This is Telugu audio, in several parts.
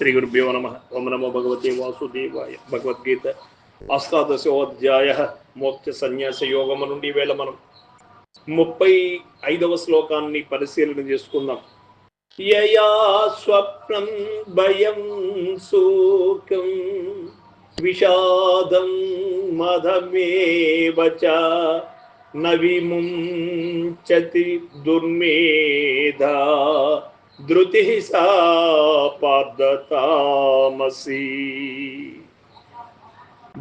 శ్రీ గురుభ్యో నమ ఓం నమో భగవతే వాసుదేవాయ భగవద్గీత అష్టాదశోధ్యాయ మోక్ష సన్యాస యోగము నుండి వేళ మనం ముప్పై ఐదవ శ్లోకాన్ని పరిశీలన చేసుకుందాం. యయా స్వప్నం భయం సూఖం విషాదం మధమేవచ నవిముంచతి న దుర్మేధా ధృతి సా పార్థతామసి.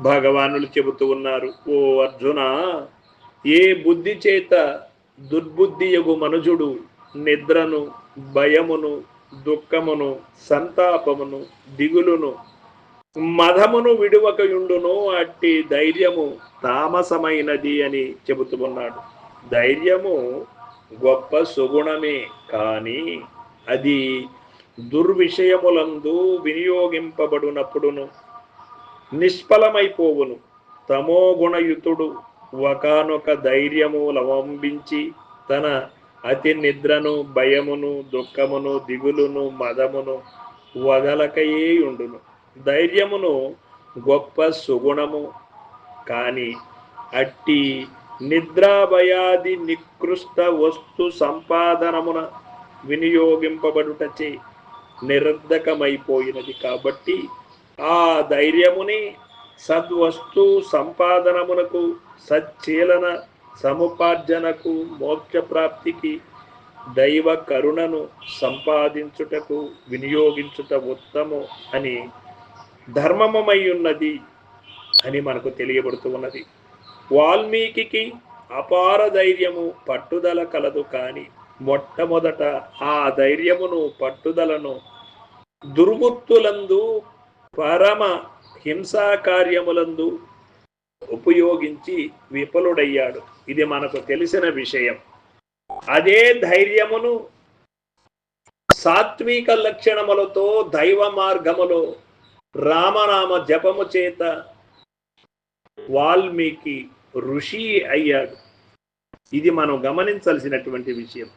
భగవానులు చెబుతూ ఉన్నారు ఓ అర్జున ఏ బుద్ధి చేత దుర్బుద్ధి యగు మనుజుడు నిద్రను భయమును దుఃఖమును సంతాపమును దిగులును మదమును విడువకయుండును అట్టి ధైర్యము తామసమైనది అని చెబుతున్నాడు ధైర్యము గొప్ప సుగుణమే కానీ అది దుర్విషయములందు వినియోగింపబడినప్పుడును నిష్ఫలమైపోవును. తమో గుణయుతుడు ఒకనొక ధైర్యము లవంబించి తన అతి నిద్రను భయమును దుఃఖమును దిగులును మదమును వదలకయే ఉండును ధైర్యమును గొప్ప సుగుణము కానీ అట్టి నిద్రాభయాది నికృష్ట వస్తు సంపాదనమున వినియోగింపబడుటచే నిరర్ధకమైపోయినది కాబట్టి ఆ ధైర్యముని సద్వస్తు సంపాదనమునకు సచ్చీలన సముపార్జనకు మోక్ష ప్రాప్తికి దైవ కరుణను సంపాదించుటకు వినియోగించుట ఉత్తము అని ధర్మమై ఉన్నది అని మనకు తెలియబడుతూ ఉన్నది. వాల్మీకి అపార ధైర్యము పట్టుదల కలదు కానీ మొట్టమొదట ఆ ధైర్యమును పట్టుదలను దుర్వృత్తులందు పరమ హింసా కార్యములందు ఉపయోగించి విఫలుడయ్యాడు. ఇది మనకు తెలిసిన విషయం. అదే ధైర్యమును సాత్విక లక్షణములతో దైవ మార్గములో రామనామ జపము చేత వాల్మీకి ఋషి అయ్యాడు. ఇది మనం గమనించాల్సినటువంటి విషయం.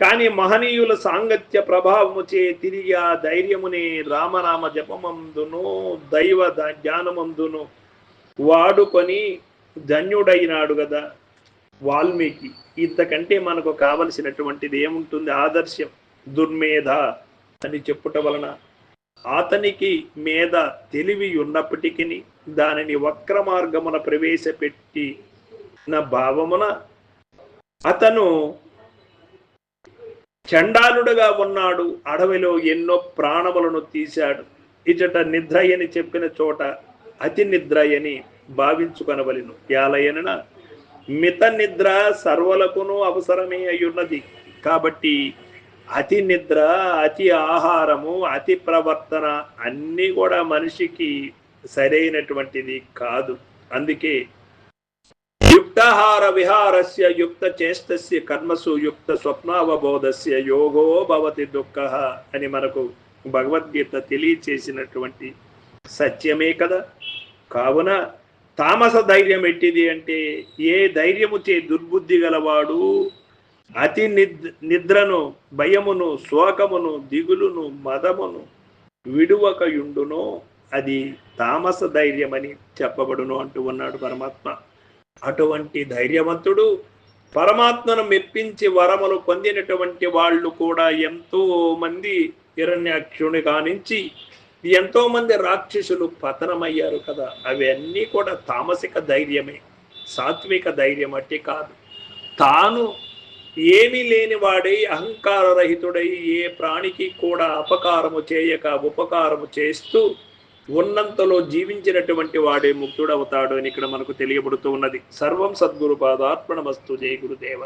కానీ మహనీయుల సాంగత్య ప్రభావము చే తిరిగి ఆ ధైర్యమునే రామనామ జపమందును దైవ జ్ఞానమందును వాడుకొని ధన్యుడైనాడు కదా వాల్మీకి. ఇంతకంటే మనకు కావలసినటువంటిది ఏముంటుంది? ఆదర్శం దుర్మేధ అని చెప్పుట వలన అతనికి మీద తెలివి ఉన్నప్పటికీ దానిని వక్ర మార్గమున ప్రవేశపెట్టి నా భావమున అతను చండాలుడుగా ఉన్నాడు. అడవిలో ఎన్నో ప్రాణములను తీశాడు. ఇచట నిద్రయని చెప్పిన చోట అతి నిద్రయని భావించుకొనవలెను. యాలయన మిత నిద్ర సర్వలకును అవసరమే అయ్యున్నది. కాబట్టి అతి నిద్ర అతి ఆహారము అతి ప్రవర్తన అన్నీ కూడా మనిషికి సరైనటువంటిది కాదు. అందుకే యుక్తాహార విహారస్య యుక్త చేష్టస్య కర్మసు యుక్త స్వప్నావబోధస్య యోగో భవతి దుఃఖ అని మనకు భగవద్గీత తెలియచేసినటువంటి సత్యమే కదా. కావున తామస ధైర్యం ఎట్టిది అంటే ఏ ధైర్యము చే దుర్బుద్ధి గలవాడు అతి నిద్ నిద్రను భయమును శోకమును దిగులును మదమును విడువకయుండునో అది తామస ధైర్యమని చెప్పబడును అంటూ ఉన్నాడు పరమాత్మ. అటువంటి ధైర్యవంతుడు పరమాత్మను మెప్పించి వరములు పొందినటువంటి వాళ్ళు కూడా ఎంతో మంది హిరణ్యాక్షుని కానించి ఎంతో మంది రాక్షసులు పతనమయ్యారు కదా. అవన్నీ కూడా తామసిక ధైర్యమే. సాత్విక ధైర్యం అట్టి కాదు. తాను ఏమీ లేనివాడై అహంకార రహితుడై ఏ ప్రాణికి కూడా అపకారము చేయక ఉపకారము చేస్తూ ఉన్నంతలో జీవించినటువంటి వాడే ముక్తుడవుతాడు అని ఇక్కడ మనకు తెలియబడుతూ ఉన్నది. సర్వం సద్గురు పాదార్పణమస్తు జయ గురుదేవ.